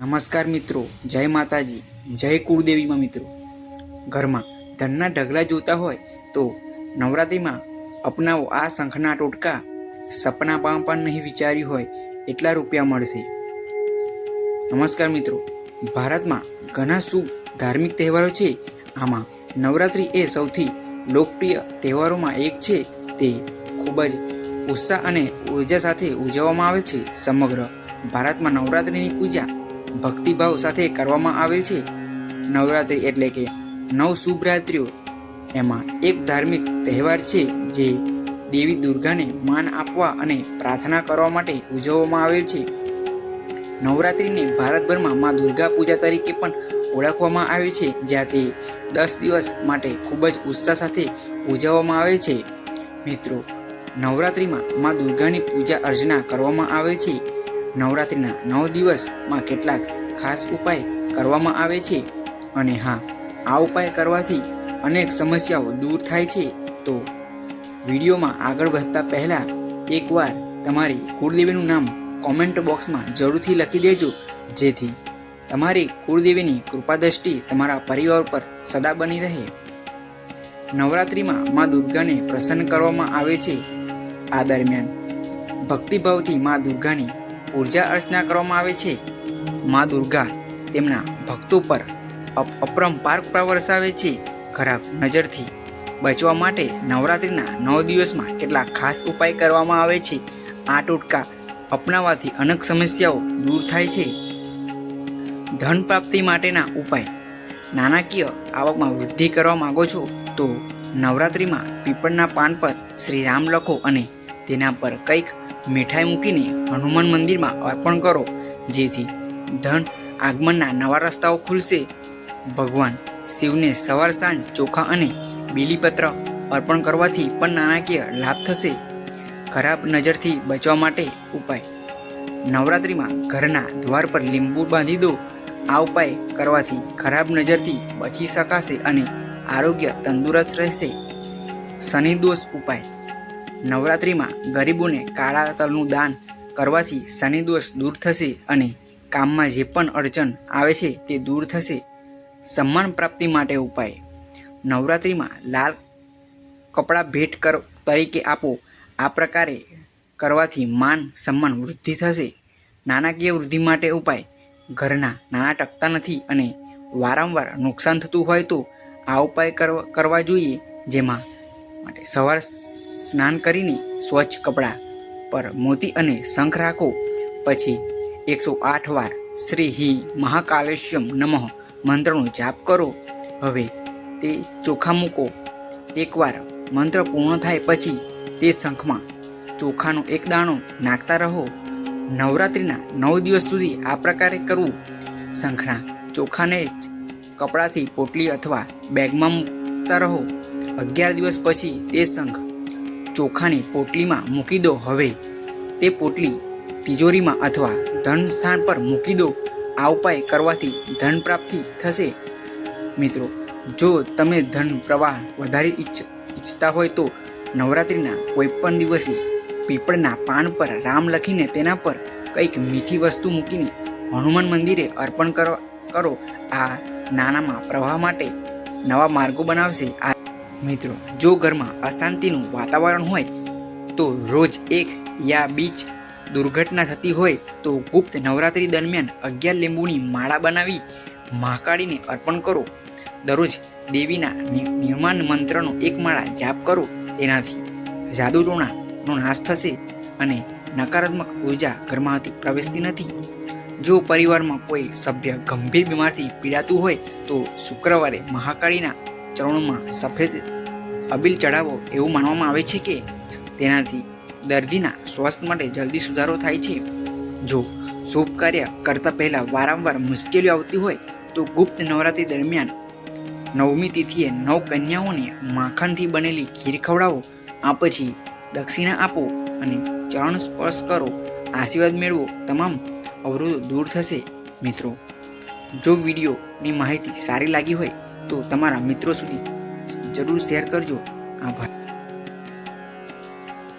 નમસ્કાર મિત્રો, જય માતાજી, જય કુળદેવીમાં મિત્રો. ઘરમાં ધનના ઢગલા જોતા હોય તો નવરાત્રિમાં અપનાવો આ શંખના ટોટકા. સપનામાં પણ નહીં વિચાર્યું હોય એટલા રૂપિયા મળશે. નમસ્કાર મિત્રો, ભારતમાં ઘણા શુભ ધાર્મિક તહેવારો છે. આમાં નવરાત્રિ એ સૌથી લોકપ્રિય તહેવારોમાં એક છે. તે ખૂબ જ ઉત્સાહ અને ઊર્જા સાથે ઉજવવામાં આવે છે. સમગ્ર ભારતમાં નવરાત્રિની પૂજા ભક્તિભાવ સાથે કરવામાં આવે છે. નવરાત્રિ એટલે કે નવ શુભરાત્રિઓ. એમાં એક ધાર્મિક તહેવાર છે જે દેવી દુર્ગાને માન આપવા અને પ્રાર્થના કરવા માટે ઉજવવામાં આવેલ છે. નવરાત્રિને ભારતભરમાં મા દુર્ગા પૂજા તરીકે પણ ઓળખવામાં આવે છે, જ્યાં તે દસ દિવસ માટે ખૂબ જ ઉત્સાહ સાથે ઉજવવામાં આવે છે. મિત્રો, નવરાત્રિમાં મા દુર્ગાની પૂજા અર્ચના કરવામાં આવે છે. નવરાત્રિના નવ દિવસમાં કેટલાક ખાસ ઉપાય કરવામાં આવે છે. અને હા, આ ઉપાય કરવાથી અનેક સમસ્યાઓ દૂર થાય છે. તો વિડીયોમાં આગળ વધતા પહેલાં એકવાર તમારી કુળદેવીનું નામ કોમેન્ટ બોક્સમાં જરૂરથી લખી દેજો. જેથી તમારી કુળદેવીની કૃપાદ્રષ્ટિ તમારા પરિવાર પર સદા બની રહે. નવરાત્રિમાં મા દુર્ગાને પ્રસન્ન કરવામાં આવે છે. આ દરમિયાન ભક્તિભાવથી મા દુર્ગાની પૂજા અર્ચના કરવામાં આવે છે. મા દુર્ગા તેમના ભક્તો પર અપ- અપરંપાર પ્રવર્ષાવે છે. ખરાબ નજરથી બચવા માટે નવરાત્રિના નવ દિવસમાં કેટલાક ખાસ ઉપાય કરવામાં આવે છે. આ ટોટકા અપનાવવાથી અનેક સમસ્યાઓ દૂર થાય છે. ધન પ્રાપ્તિ માટેના ઉપાય. નાણાકીય આવકમાં વૃદ્ધિ કરવા માંગો છો તો નવરાત્રિમાં પીપળના પાન પર શ્રી રામ લખો અને તેના પર કંઈક મીઠાઈ મૂકીને હનુમાન મંદિરમાં અર્પણ કરો. જેથી ધન આગમનના નવા રસ્તાઓ ખુલશે. ભગવાન શિવને સવાર સાંજ ચોખા અને બીલીપત્ર અર્પણ કરવાથી પણ નાણાકીય લાભ થશે. ખરાબ નજરથી બચવા માટે ઉપાય. નવરાત્રિમાં ઘરના દ્વાર પર લીંબુ બાંધી દો. આ ઉપાય કરવાથી ખરાબ નજરથી બચી શકાશે અને આરોગ્ય તંદુરસ્ત રહેશે. શનિ દોષ ઉપાય. નવરાત્રિમાં ગરીબોને કાળા તલનું દાન કરવાથી શનિદોષ દૂર થશે અને કામમાં જે પણ અડચણ આવે છે તે દૂર થશે. સન્માન પ્રાપ્તિ માટે ઉપાય. નવરાત્રિમાં લાલ કપડાં ભેટ કર તરીકે આપો. આ પ્રકારે કરવાથી માન સન્માન વૃદ્ધિ થશે. નાણાકીય વૃદ્ધિ માટે ઉપાય. ઘરના નાણાં ટકતા નથી અને વારંવાર નુકસાન થતું હોય તો આ ઉપાય કરવા જોઈએ, જેમાં માટે સવાર સ્નાન કરીને સ્વચ્છ કપડાં પર મોતી અને શંખ રાખો. પછી એકસો આઠ વાર શ્રી હિ મહાકાલેશ્યમ નમઃ મંત્રનો જાપ કરો. હવે તે ચોખા મૂકો. એકવાર મંત્ર પૂર્ણ થાય પછી તે શંખમાં ચોખાનો એક દાણો નાખતા રહો. નવરાત્રિના નવ દિવસ સુધી આ પ્રકારે કરવું. શંખના ચોખાને જ કપડાથી પોટલી અથવા બેગમાં મૂકતા રહો. અગિયાર દિવસ પછી તે શંખ ચોખાની પોટલીમાં મૂકી દો હવે. તે પોટલી તિજોરીમાં અથવા ધન સ્થાન પર મૂકી દો. આ ઉપાય કરવાથી ધન પ્રાપ્તિ થશે. મિત્રો, જો તમે ધન પ્રવાહ વધારે ઈચ્છ, ઈચ્છતા હોય તો નવરાત્રિના કોઈ પણ દિવસે પીપળના પાન પર રામ લખીને તેના પર કંઈક મીઠી વસ્તુ મૂકીને હનુમાન મંદિરે અર્પણ કરો. આ નાનામાં પ્રવાહ માટે નવા માર્ગો બનાવશે. આ મિત્રો, જો ઘરમાં અશાંતિનું વાતાવરણ હોય, તો રોજ એક યા બીજ દુર્ઘટના થતી હોય, તો ગુપ્ત નવરાત્રિ દરમિયાન અગિયાર લીંબુની માળા બનાવી મહાકાળીને અર્પણ કરો. દરરોજ દેવીના નિર્માણ મંત્રનો એક માળા જાપ કરો. તેનાથી જાદુટોણાનો નાશ થશે અને નકારાત્મક ઊર્જા ઘરમાંથી પ્રવેશતી નથી. જો પરિવારમાં કોઈ સભ્ય ગંભીર બીમારથી પીડાતું હોય, તો શુક્રવારે મહાકાળીના ચરણોમાં સફેદ અબીલ ચડાવો એવું માનવામાં આવે છે કે તેનાથી દર્દીના સ્વાસ્થ્ય માટે જલ્દી સુધારો થાય છે. જો શુભ કાર્ય કરતા પહેલાં વારંવાર મુશ્કેલીઓ આવતી હોય, તો ગુપ્ત નવરાત્રિ દરમિયાન નવમી તિથિએ નવ કન્યાઓને માખણથી બનેલી ખીર ખવડાવો, આ પછી દક્ષિણા આપો અને ચરણ સ્પર્શ કરો. આશીર્વાદ મેળવો. તમામ અવરોધો દૂર થશે મિત્રો. જો વિડીયોની માહિતી સારી લાગી હોય તો તમારા મિત્રો સુધી જરૂર શેર કરજો. આભાર.